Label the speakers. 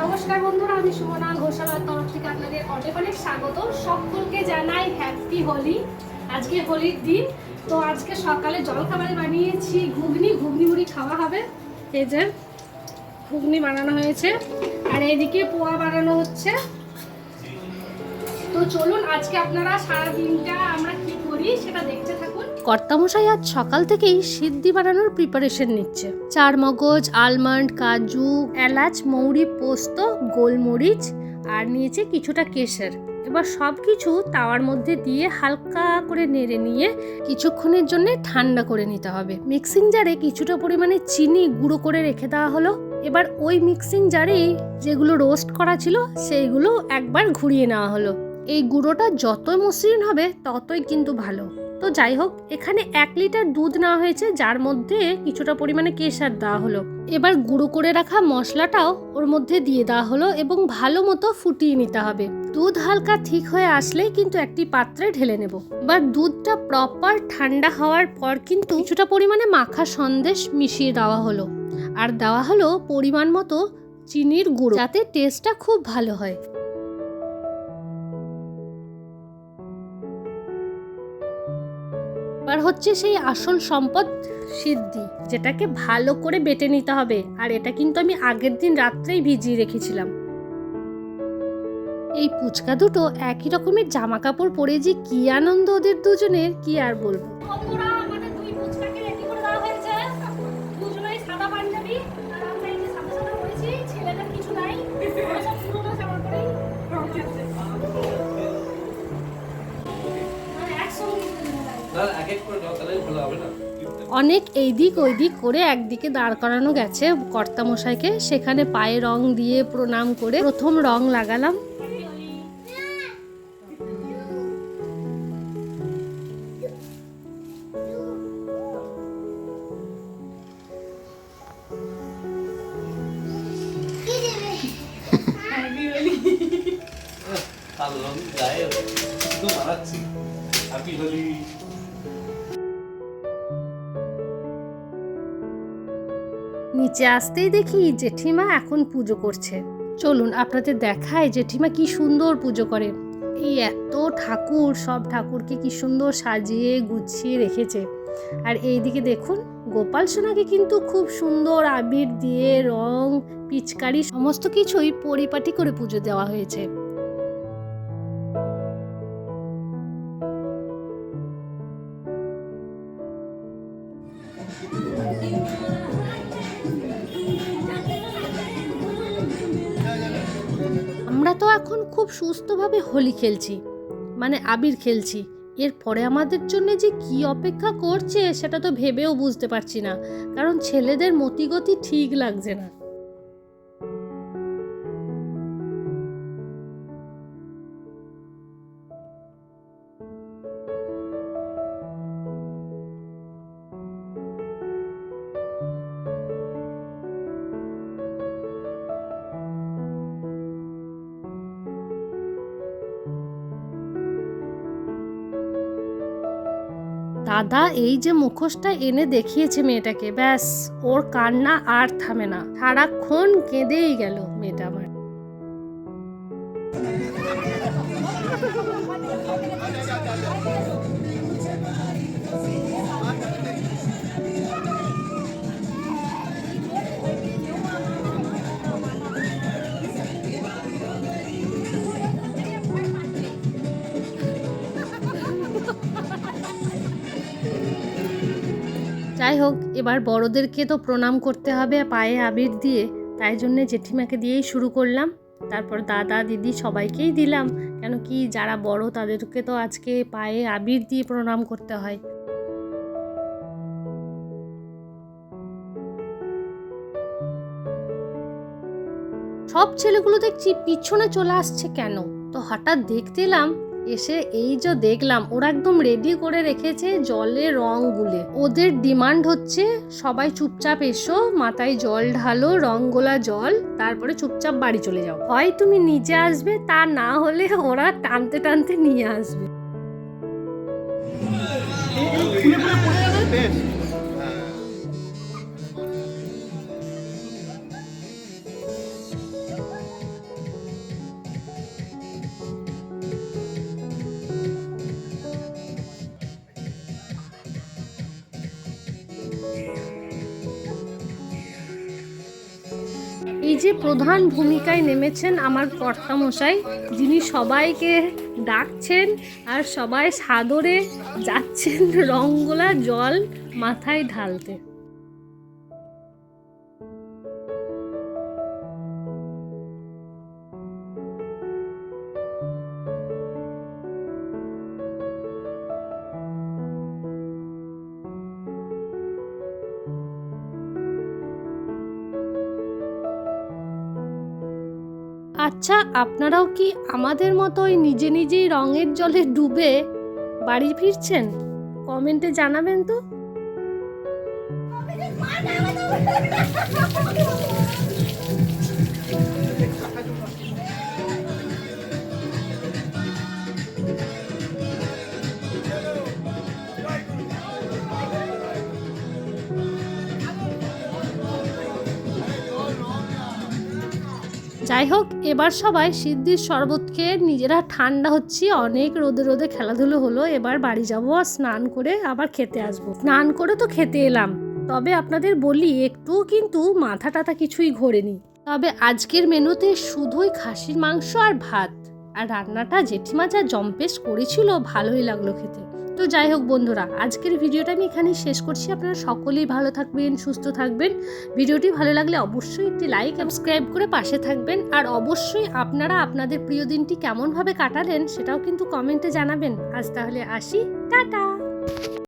Speaker 1: নমস্কার বন্ধুরা, আমি সুমনা ঘোষালার তরফ থেকে আপনাদের অনেক অনেক স্বাগত। সকলকে জানাই হ্যাপি হোলি আজকে হোলির দিন, তো আজকে সকালে জলখাবারে বানিয়েছি ঘুগনি। ঘুগনি মুড়ি খাওয়া হবে। এই ঘুগনি বানানো হয়েছে। আর এদিকে পোয়া বানানো হচ্ছে। তো চলুন, আজকে আপনারা সারা দিনটা আমরা কি করি, সেটা দেখতে থাকুন। কর্তামশাই আজ সকাল থেকেই সিদ্ধি বানানোর প্রিপারেশন নিচ্ছে। চার মগজ আলমন্ড কাজু, এলাচ, মৌরি, পোস্ত, গোলমরিচ আর নিয়েছে কিছুটা কেশর। এবার সব কিছু তাওয়ার মধ্যে দিয়ে হালকা করে নেড়ে নিয়ে কিছুক্ষণের জন্য ঠান্ডা করে নিতে হবে। মিক্সিং জারে কিছুটা পরিমাণে চিনি গুঁড়ো করে রেখে দেওয়া হলো। এবার ওই মিক্সিং জারেই যেগুলো রোস্ট করা ছিল, সেইগুলো একবার ঘুরিয়ে নেওয়া হলো। এই গুঁড়োটা যতই মসৃণ হবে, ততই কিন্তু ভালো। তো যাই হোক, এখানে এক লিটার দুধ নেওয়া হয়েছে, যার মধ্যে কিছুটা পরিমাণে কেশর দেওয়া হলো। এবার গুঁড়ো করে রাখা মশলাটাও ওর মধ্যে দিয়ে দেওয়া হলো এবং ভালো মতো ফুটিয়ে নিতে হবে। দুধ হালকা ঠিক হয়ে আসলেই কিন্তু একটি পাত্রে ঢেলে নেব। এবার দুধটা প্রপার ঠান্ডা হওয়ার পর কিন্তু কিছুটা পরিমাণে মাখা সন্দেশ মিশিয়ে দেওয়া হলো। আর দেওয়া হলো পরিমাণ মতো চিনির গুঁড়ো, যাতে টেস্টটা খুব ভালো হয়। হচ্ছে সেই আসল সম্পদ সিদ্ধি, যেটাকে ভালো করে বেটে নিতে হবে। আর এটা কিন্তু আমি আগের দিন রাত্রেই ভিজিয়ে রেখেছিলাম। এই পুচকা দুটো একই রকমের জামা কাপড় পরে যে কি আনন্দ ওদের দুজনের, কি আর বলব। অনেক এই দিক ওই দিক করে একদিকে দাঁড় করানো গেছে কর্তামশাইকে। সেখানে পায়ে রং দিয়ে প্রণাম করে প্রথম রং লাগালাম।
Speaker 2: কাল রং গায়ে মারাচ্ছি। হ্যাপি হোলি?
Speaker 1: নিচে আসতেই দেখি জেঠিমা এখন পুজো করছে। চলুন, আপনাদের দেখায় জেঠিমা কি সুন্দর পুজো করে। এই এত ঠাকুর, সব ঠাকুরকে কি সুন্দর সাজিয়ে গুছিয়ে রেখেছে। আর এইদিকে দেখুন, গোপাল সোনাকে কিন্তু খুব সুন্দর আবির দিয়ে রং, পিচকারি, সমস্ত কিছুই পরিপাটি করে পুজো দেওয়া হয়েছে। আমরা তো এখন খুব সুস্থভাবে হোলি খেলছি মানে আবির খেলছি। এরপরে আমাদের জন্য যে কি অপেক্ষা করছে সেটা তো ভেবেও বুঝতে পারছি না, কারণ ছেলেদের মতিগতি ঠিক লাগছে না। দাদা এই যে মুখোশটা এনে দেখিয়েছে মেয়েটাকে, ব্যাস, ওর কান্না আর থামে না। সারাক্ষণ কেঁদেই গেল মেয়েটা আমার। যাই হোক, এবার বড়দেরকে তো প্রণাম করতে হবে পায়ে আবির দিয়ে। তাই জন্য জেঠিমাকে দিয়েই শুরু করলাম। তারপর দাদা, দিদি সবাইকেই দিলাম। কেন কি যারা বড়, তাদেরকে তো আজকে পায়ে আবির দিয়ে প্রণাম করতে হয়। সব ছেলেগুলো দেখছি পিছনে চলে আসছে কেন? তো হঠাৎ দেখতে এলাম এসে এই যে দেখলাম ওরা একদম রেডি করে রেখেছে জলে রং গুলে ওদের ডিমান্ড হচ্ছে সবাই চুপচাপ এসো মাথায় জল ঢালো রং গোলা জল তারপরে চুপচাপ বাড়ি চলে যাও। হয় তুমি নিচে আসবে তা না হলে ওরা টানতে টানতে নিয়ে আসবে। এই যে প্রধান ভূমিকায় নেমেছেন আমার কর্তামশাই, যিনি সবাইকে ডাকছেন আর সবাই সাদরে যাচ্ছেন রঙ্গলা জল মাথায় ঢালতে। আচ্ছা আপনারাও কি আমাদের মতোই নিজে নিজেই রঙের জলে ডুবে বাড়ি ফিরছেন? কমেন্টে জানাবেন তো। যাই হোক এবার সবাই সিদ্ধির শরবত খেয়ে নিজেরা ঠান্ডা হচ্ছি, অনেক রোদে রোদে খেলাধুলো হলো, এবার বাড়ি যাব আর স্নান করে আবার খেতে আসব। স্নান করে তো খেতে এলাম, তবে আপনাদের বলি একটু কিন্তু মাথা টাথা কিছুই ঘোরেনি। তবে আজকের মেনুতে শুধুই খাসির মাংস আর ভাত, আর রান্নাটা জেঠিমা যা জম্পেশ করেছিল, ভালোই লাগল খেতে। তো যাই হোক বন্ধুরা, আজকের ভিডিওটা আমি এখানেই শেষ করছি। আপনারা সকলেই ভালো থাকবেন, সুস্থ থাকবেন। ভিডিওটি ভালো লাগলে অবশ্যই একটি লাইক সাবস্ক্রাইব করে পাশে থাকবেন। আর অবশ্যই আপনারা আপনাদের প্রিয় দিনটি কেমনভাবে কাটালেন সেটাও কিন্তু কমেন্টে জানাবেন। আজ তাহলে আসি। টাটা!